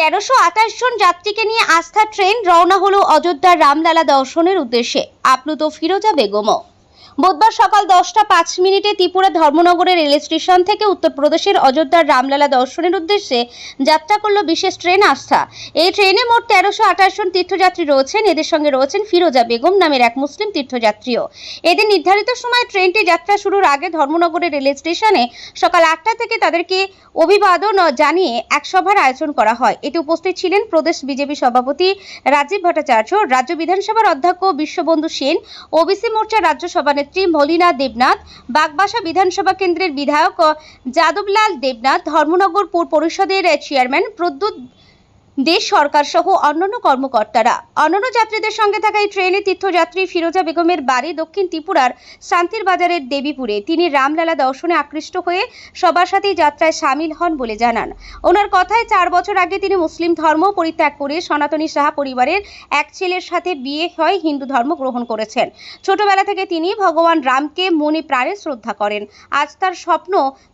তেরোশো আঠাশ জন যাত্রীকে নিয়ে আস্থা ট্রেন রওনা হলো অযোধ্যার রামলালা দর্শনের উদ্দেশ্যে। আপ্লুত ফিরোজা বেগমও। বুধবার সকাল দশটা পাঁচ মিনিটে ত্রিপুরা ধর্মনগরের রেল স্টেশন থেকে উত্তরপ্রদেশের অযোধ্যার রামলালা দর্শনের উদ্দেশ্যে যাত্রা করল বিশেষ ট্রেন আস্থা। এই ট্রেনে মোট তেরোশো আঠাশ জন তীর্থযাত্রী রয়েছেন। এদের সঙ্গে রয়েছেন ফিরোজা বেগম নামের এক মুসলিম তীর্থযাত্রীও। এদের নির্ধারিত সময় ট্রেনটি যাত্রা শুরুর আগে ধর্মনগরের রেল স্টেশনে সকাল আটটা থেকে তাদেরকে অভিবাদন জানিয়ে এক সভার আয়োজন করা হয়। এতে উপস্থিত ছিলেন প্রদেশ বিজেপি সভাপতি রাজীব ভট্টাচার্য, রাজ্য বিধানসভার অধ্যক্ষ বিশ্ববন্ধু সেন, ওবিসি মোর্চার রাজ্য সভানেত্রী মলিনা দেবনাথ বাগবাসা বিধানসভা কেন্দ্রের বিধায়ক যাদবলাল দেবনাথ ধর্মনগর পুর পরিষদের চেয়ারম্যান প্রদ্যুৎ দেশ সরকার সহ অন্যান্য কর্মকর্তারা। অন্যান্য যাত্রীদের সঙ্গে থাকা এই ট্রেনে তীর্থযাত্রী ফিরোজা বেগমের বাড়ি দক্ষিণ ত্রিপুরার শান্তির বাজারের দেবীপুরে। তিনি রামলালা দর্শনে আকৃষ্ট হয়ে সবার সাথেই যাত্রায় সামিল হন বলে জানান। ওনার কথায় চার বছর আগে তিনি মুসলিম ধর্ম পরিত্যাগ করে সনাতনী সাহা পরিবারের এক ছেলের সাথে বিয়ে হয় হিন্দু ধর্ম গ্রহণ করেছেন। ছোটবেলা থেকে তিনি ভগবান রামকে মনে প্রাণে শ্রদ্ধা করেন। আজ তার স্বপ্ন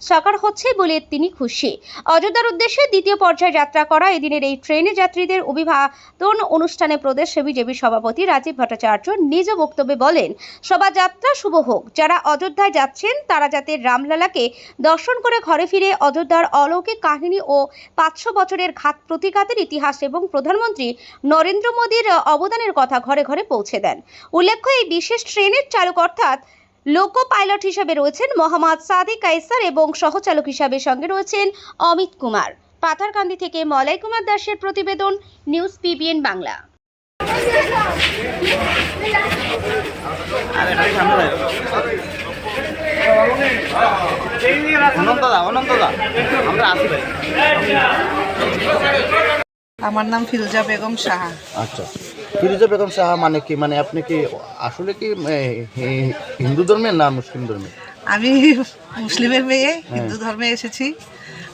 সাকার হচ্ছে বলে তিনি খুশি। অযোধ্যার উদ্দেশ্যে দ্বিতীয় পর্যায়ে যাত্রা করা এদিনের এই ট্রেনে যাত্রীদের অভিবাদন অনুষ্ঠানে প্রদেশ বিজেপি সভাপতি রাজীব ভট্টাচার্য নিজ বক্তব্যে বলেন সবার যাত্রা শুভ হোক। যারা অযোধ্যায় যাচ্ছেন, তারা যাতে রামলালাকে দর্শন করে ঘরে ফিরে অযোধ্যার অলৌকিক কাহিনী ও পাঁচশো বছরের ঘাত প্রতিঘাতের ইতিহাস এবং প্রধানমন্ত্রী নরেন্দ্র মোদীর অবদানের কথা ঘরে ঘরে পৌঁছে দেন। উল্লেখ্য, এই বিশেষ ট্রেনের চালক অর্থাৎ লোকো পাইলট হিসেবে রয়েছেন মোহাম্মদ সাদিক কাইসার এবং সহচালক হিসাবে সঙ্গে রয়েছেন অমিত কুমার। পাথারকান্দি থেকে মলয় কুমার দাসের প্রতিবেদন নিউজ পিবিএন বাংলা। আমরা আসি ভাই। আমার নাম ফিরোজা বেগম সাহা। আচ্ছা ফিরোজা বেগম সাহা মানে কি? মানে আপনি কি আসলে কি হিন্দু ধর্মের না মুসলিম ধর্মের? আমি মুসলিমের মেয়ে হিন্দু ধর্মে এসেছি।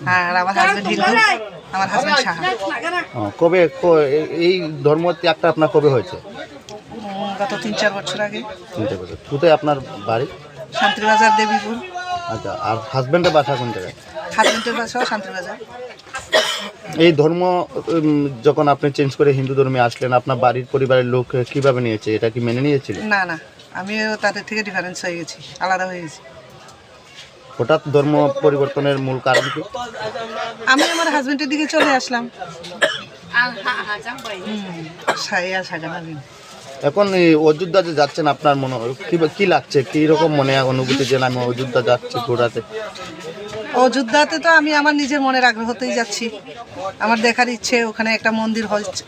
আর আমার হাজবেন্ড হিন্দু আমার সাহা ও, কবে ক- এ- এই ধর্ম ত্যাগটা আপনার কবে হয়েছে? উম, গত তিন চার বছর আগে। চিন্তা করতে কোথায় আপনার বাড়ি? শান্তিবাজার দেবীপুর। আচ্ছা আর হাজব্যান্ডের বাসা কোন জায়গায়? হাজবেন্ডের বাসাও শান্তিবাজার। এই ধর্ম উম, যখন আপনি চেঞ্জ করে হিন্দু ধর্মে আসলেন আপনার বাড়ির পরিবারের লোক কীভাবে নিয়েছে? এটা কি মেনে নিয়েছিল? না না আমিও তাদের থেকে ডিফারেন্স হয়ে গেছি আলাদা হয়ে গেছি। হঠাৎ ধর্ম পরিবর্তনের মূল কারণ কি? আমি আমার হাজবেন্ডের দিকে চলে আসলাম। এখন অযোধ্যা যে যাচ্ছেন আপনার মনে কি কি লাগছে? কি রকম মনে অনুভূতি যে আমি অযোধ্যা যাচ্ছি ঘোরাতে? অযোধ্যাতে তো আমি আমার নিজের মনের আগ্রহতেই যাচ্ছি। আমার দেখার ইচ্ছে ওখানে একটা মন্দির হচ্ছে